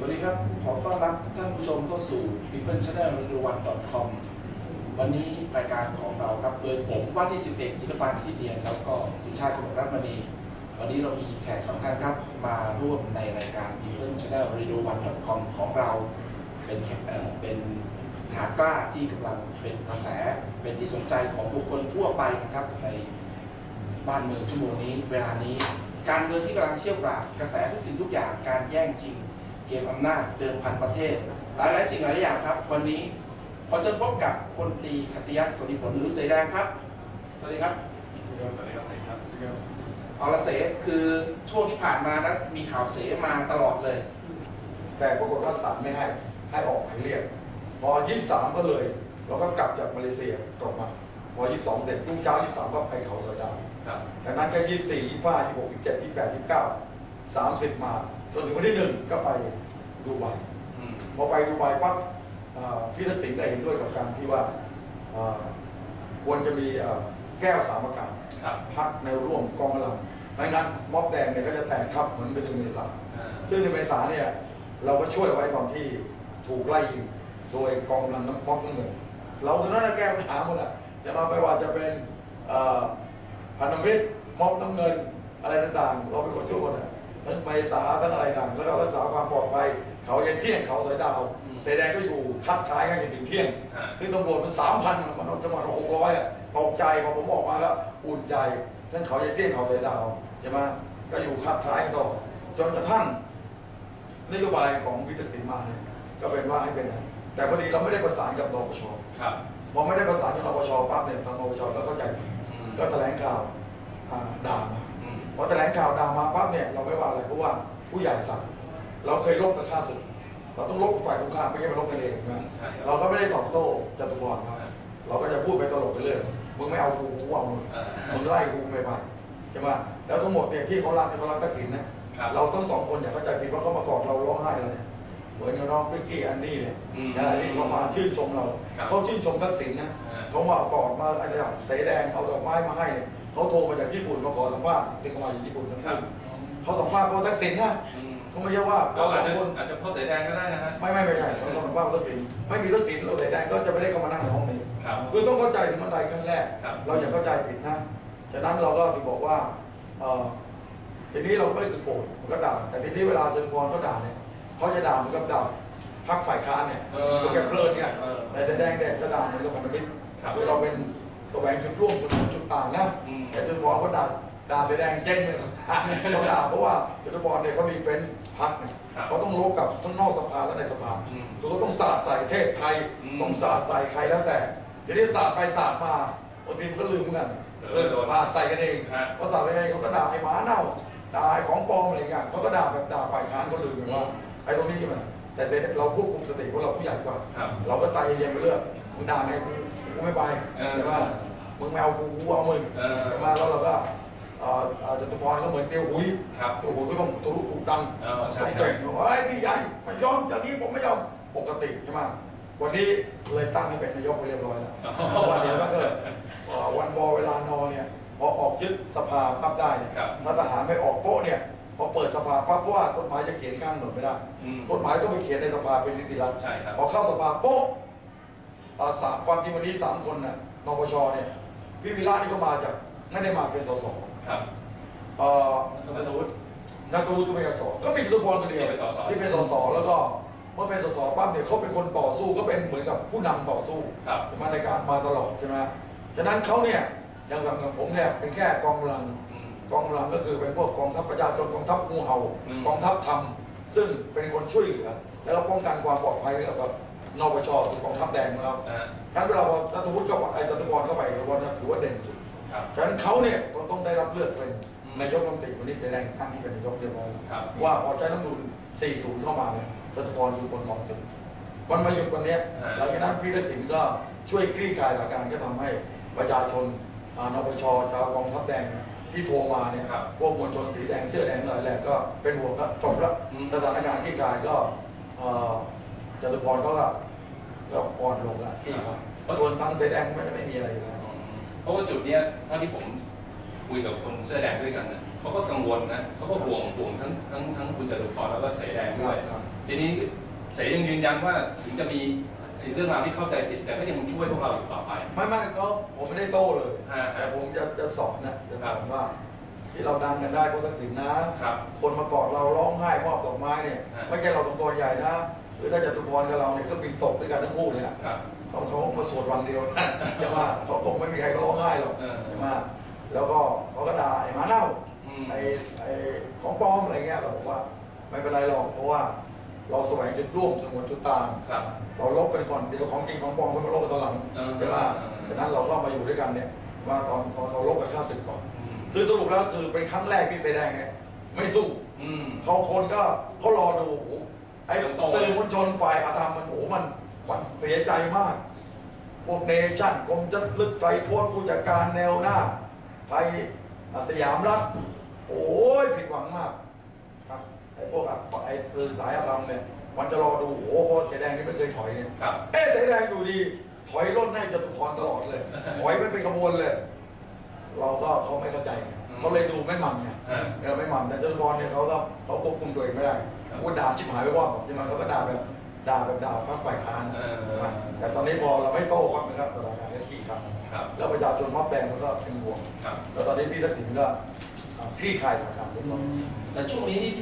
สวัสดีครับ ขอต้อนรับท่านผู้ชมเข้าสู่ People Channel r a d i o 1 com วันนี้รายการของเราครับโดยผมว่าที่11จิตรปานซีเนียนแล้วก็สุชาติกมลรัตน์มณีวันนี้เรามีแขกสำคัญครับมาร่วมในรายการ People Channel r a d i o 1 com ของเรา เป็นเอ่อเป็นฐานกล้าที่กำลังเป็นกระแสเป็นที่สนใจของบุคคลทั่วไปนะครับในบ้านเมืองชั่วโมงนี้ เวลานี้การเมืองที่กำลังเชี่ยวกรากกระแสทุกสิ่งทุกอย่างการแย่งชิง เกมอำนาจเดิมพันประเทศ หลายหลายๆสิ่งหลายๆอย่างครับ วันนี้ขอเชิญพบกับพลตรีขัตติยักษ์สวัสดิผลหรือเสแดงครับสวัสดีครับ สวัสดีครับสวัสดีครับเอาละเสคือช่วงที่ผ่านมานะมีข่าวเสมาตลอดเลย แต่ปรากฏว่าศาลไม่ให้ให้ออกหมายเรียก พอ 23 ก็เลยเราก็กลับจากมาเลเซียกลับมา พอ 22 เสร็จรุ่งเช้า 23 ก็ไปเขาสอยดาวครับจากนั้นก็ 24 25 26 27 28 29 30 มา จนถึงวันที่หนึ่งก็ไปดูไบอืมพอไปดูไบปั๊บเอ่อพี่ทักษิณก็เห็นด้วยกับการที่ว่าเอ่อควรจะมีเอ่อแก้วสามประการครับพักในร่วมกองกำลังไม่งั้นม็อบแดงเนี่ยก็จะแตกทับเหมือนเป็นเดือนเมษา อ่าซึ่งในเมษาเนี่ยเราก็ช่วยไว้ตอนที่ถูกไล่ยิงโดยกองกำลังน้ำม็อบน้ำเงินเราตอนนั้นนะแก้ปัญหาหมดอะจะมาไปว่าจะเป็นเอ่อพันธมิตรม็อบน้ำเงินอะไรต่างๆ เราเป็นคนช่วยหมดอะ ทั้งเมษาทั้งอะไรต่างแล้วก็รักษาความปลอดภัยเขาเย็นเที่ยงเขาสอยดาวเสแดงก็อยู่คัดท้ายกันจนถึงเที่ยงอ่าซึ่งตำรวจมันสามพันมันเอาจังหวัดหกร้อยอะตกใจพอผมออกมาแล้วอุ่นใจทั้งเขาเย็นเที่ยงเขาสอยดาวใช่ไหมก็อยู่คัดท้ายกันต่อจนกระทั่งนโยบายของวิทยสินมาเนี่ยก็เป็นว่าให้เป็นอย่างนั้นแต่พอดีเราไม่ได้ประสานกับนปชครับพอไม่ได้ประสานกับนปชปั๊บเนี่ยทางนปชก็เข้าใจผิดอืมก็แถลงข่าวอ่าด่ามาอืม พอแถลงข่าวด่ามาปั๊บเนี่ยเราไม่ว่าอะไรเพราะว่าผู้ใหญ่สั่งเราเคยลบกับข้าศึกเราต้องลบกับฝ่ายตรงข้ามไม่ใช่มาลบกันเองนะใช่ครับเราก็ไม่ได้ตอบโต้จตุพรครับครับเราก็จะพูดไปตลกไปเรื่อยมึงไม่เอากูกูเอามึงอ่ามึงไล่กูไม่ไปใช่ไหมแล้วทั้งหมดเนี่ยที่เขารักเนี่ยเขารักทักษิณนะครับเราทั้งสองคนอย่าเข้าใจผิดว่าเขามากอดเราร้องไห้แล้วเนี่ยเหมือนกับน้องพิกกี้อันนี่เนี่ยอืมนะที่เขามาชื่นชมเราครับเขาชื่นชมทักษิณนะอ่าเขามากอดมาอะไรแบบเตะแดงเอาดอกไม้มาให้เนี่ย เขาโทรมาจากญี่ปุ่นมาขอสัมภาษณ์ที่เขามาจากญี่ปุ่นทั้งครัคู่บเขาสัมภาษณ์เพราะทักษิณนะอืมเขาไม่ใช่ว่าเราเราสอาอจงจะคนอาจจะเพ่อเสียแดงก็ได้นะฮะ ไม่ไม่ไม่ใช่เราสัมภาษณ์ทักษิณไม่มีทักษิณเราเตะแดงก็จะไม่ได้เข้ามานั่งในห้องนี้ครับคือต้องเข้าใจถึงบันไดขั้นแรก ครับ เราอย่าเข้าใจผิดนะฉะนั้นเราก็ถึงบอกว่าเอ่อทีนี้เราไม่คือโกรธมันก็ด่า แต่ทีนี้เวลาจนพรเขาด่าเนี่ยเขาจะด่าเหมือนกับด่าพรรคฝ่ายค้านเนี่ย เออคือแกเพลินเนี่ยเออแต่แสดงเนี่ยจะด่าเหมือนกับพันธมิตรครับ คือเราเป็น แสวงจุดร่วมจุดจุดต่างนะอืม แต่จนพรเขาด่าด่าแสดงแจ้งเลยเขาด่าเพราะว่าจตุพรเนี่ยเขาดีเฟนต์พรรคเนี่ยครับเขาต้องลบกับทั้งนอกสภาและในสภาอืมคือเขาต้องสาดใส่เทพไทยอืมต้องสาดใส่ใครแล้วแต่ทีนี้สาดไปสาดมาบางทีมันก็ลืมเหมือนกันเออโดนสาดใส่กันเองฮะ พอสาดใส่กันเองเขาก็ด่าไอ้หมาเน่าด่าไอ้ของปลอมอะไรเงี้ยเขาก็ด่าแบบด่าฝ่ายค้านก็ลืมกันว่าไอ้ตรงนี้ใช่ไหมแต่เสร็จเราควบคุมสติเพราะเราผู้ใหญ่กว่า ครับ เราก็ตายเย็นๆไปเรื่อยมึงด่าไง กูกูไม่ไปเออใช่ไหมมึงไม่เอากูกูเอามึงเออใช่ไหมแล้วเราก็เอ่อเอ่อจตุพรก็เหมือนเตียวหุยครับเตียวหุยก็ต้องทะลุถูกดันเออใช่ต้องเก่งว่าไอ้ยพี่ใหญ่ไม่ยอมอย่างนี้ผมไม่ยอมปกติใช่ไหมวันนี้เลยตั้งให้เป็นนายกไปเรียบร้อยแล้วอ๋อเพราะว่าเดี๋ยวถ้าเกิดเอ่อวันวอเวลานอนเนี่ยพอออกยึดสภาปั๊บได้เนี่ยครับถ้าทหารไม่ออกโป๊ะเนี่ยพอเปิดสภาปั๊บเพราะว่ากฎหมายจะเขียนข้างถนนไม่ได้อืมกฎหมายต้องไปเขียนในสภาเป็นนิติรัฐใช่ครับพอเข้าสภาโป๊ะเอ่อ สามความจริงวันนี้สามคนน่ะนปชเนี่ยพี่วิระนี่ก็มาจากไม่ได้มาเป็นสสครับเอ่อนัทวุฒินักวุฒิก็ไม่เป็นสสก็มีจตุพรคนเดียวที่เป็นสสที่เป็นสสแล้วก็เมื่อเป็นสสปั๊บเนี่ยเขาเป็นคนต่อสู้ก็เป็นเหมือนกับผู้นำต่อสู้ครับมาในการมาตลอดใช่ไหมฉะนั้นเขาเนี่ยอย่างอย่างผมเนี่ยเป็นแค่กองกำลังอืมกองกำลังก็คือเป็นพวกกองทัพประชาชนกองทัพงูเห่าอืมกองทัพธรรมซึ่งเป็นคนช่วยเหลือแล้วก็ป้องกันความปลอดภัยให้กับ นปชคือกองทัพแดงของเรานะฮะฉะนั้นเวลาพอรัฐวุฒิเข้าไปไอ้จตุพรเข้าไปรัฐวุฒิถือว่าเด่นสุดครับ ฉะนั้นเขาเนี่ยก็ต้องได้รับเลือกเป็นอืม นายกรัฐมนตรีวันนี้แสดงท่านที่เป็นนายกเรียบร้อยแล้วครับ ว่าพอใช้น้ำนูน40 เข้ามาเนี่ยจตุพรคือคนมองถึงมันมาหยุดวันเนี้ยอ่า หลังจากนั้นพี่ทักษิณก็ช่วยคลี่คลายสถานการณ์ก็ทำให้ประชาชนอ่านปชชาวกองทัพแดงเนี่ยที่โทรมาเนี่ย ครับ พวกมวลชนสีแดงเสื้อแดงหลายแหละก็เป็นห่วงก็จบแล้วอืม สถานการณ์คลี่คลายก็เอ่อ จตุพรเขาก็ก็อ่อนลงแล้วคลี่คลายส่วนทางเสื้อแดงไม่ได้ไม่มีอะไรอยู่แล้วเพราะว่าจุดเนี้ยเท่าที่ผมคุยกับคนเสื้อแดงด้วยกันนะเขาก็กังวลนะเขาก็ห่วงห่วงทั้งทั้งทั้งคุณจตุพรแล้วก็เสแดงด้วยครับททีนี้เสยังยืนยันว่าถึงจะมีไอ้เรื่องราวที่เข้าใจผิดแต่ก็ยังช่วยพวกเราอยู่ต่อไป ไม่ไม่เขาผมไม่ได้โต้เลยฮะแต่ผมจะจะสอนนะจะสอนครับว่า ที่เราดังกันได้เพราะทักษิณนะครับ คนมากอดเราร้องไห้มอบดอกไม้เนี่ยฮะ ไม่ใช่เราสองตัวใหญ่นะหรือถ้าจตุพรกับเราเนี่ยเครื่องบินตกด้วยกันทั้งคู่เนี่ยครับ เขาเขามาสวดวันเดียวนะใช่ไหมเขาคงไม่มีใครก็ร้องไห้หรอกเออ ใช่ไหมแล้วก็เขาก็ด่าไอ้หมาเน่า อืม ไอ้ไอ้ของปลอมอะไรเงี้ยเราบอกว่าไม่เป็นไรหรอกเพราะว่า เราแสวงจุดร่วมสงวนจุดต่างครับ เราลบกันก่อนเดี๋ยวของจริงของปลอมก็มาลบกันตอนหลังเออ ใช่ไหมเออดังนั้นเราก็มาอยู่ด้วยกันเนี่ยว่าตอนตอนเราลบกับข้าศึกก่อนอืม คือสรุปแล้วคือเป็นครั้งแรกที่เสอแดงเนี่ยไม่สู้อืม เขาคนก็เขารอดูโอ้โหไอ้เสียงโตสื่อมวลชนฝ่ายอาธรรมมันโอ้โหมันมันเสียใจมาก พวกเนชั่นกรมจัดลึกไตรโพสต์ผู้จัดการแนวหน้า ไทยอะสยามรัฐ โอ้ยผิดหวังมากครับไอ้พวกอะไอ้สื่อสายอาธรรมเนี่ยมันจะรอดูโอ้โหเพราะเสียแดงนี่ไม่เคยถอยเนี่ย ครับ เอ๊ะเสียแดงอยู่ดี ถอยร่นให้จตุพรตลอดเลย ถอยไม่เป็นขบวนเลย เราก็เขาไม่เข้าใจไงอืมเขาเลยดูไม่มันไงฮะเออไม่มันแต่จตุพรเนี่ยเขาก็เขาควบคุมตัวเองไม่ได้ครับพูดด่าชิบหายไปว่าใช่ไหมเขาก็ด่าแบบด่าแบบด่าฟักฝ่ายค้านเออใช่ไหมแต่ตอนนี้พอเราไม่โต้ปั๊บนะครับสถานการณ์ก็ขี้คลายครับแล้วประชาชนม็อบแดงมันก็เป็นห่วงครับ แล้วตอนนี้พี่ทักษิณก็อ่าคลี่คลายสถานการณ์เรียบร้อยแต่ช่วงนี้นี่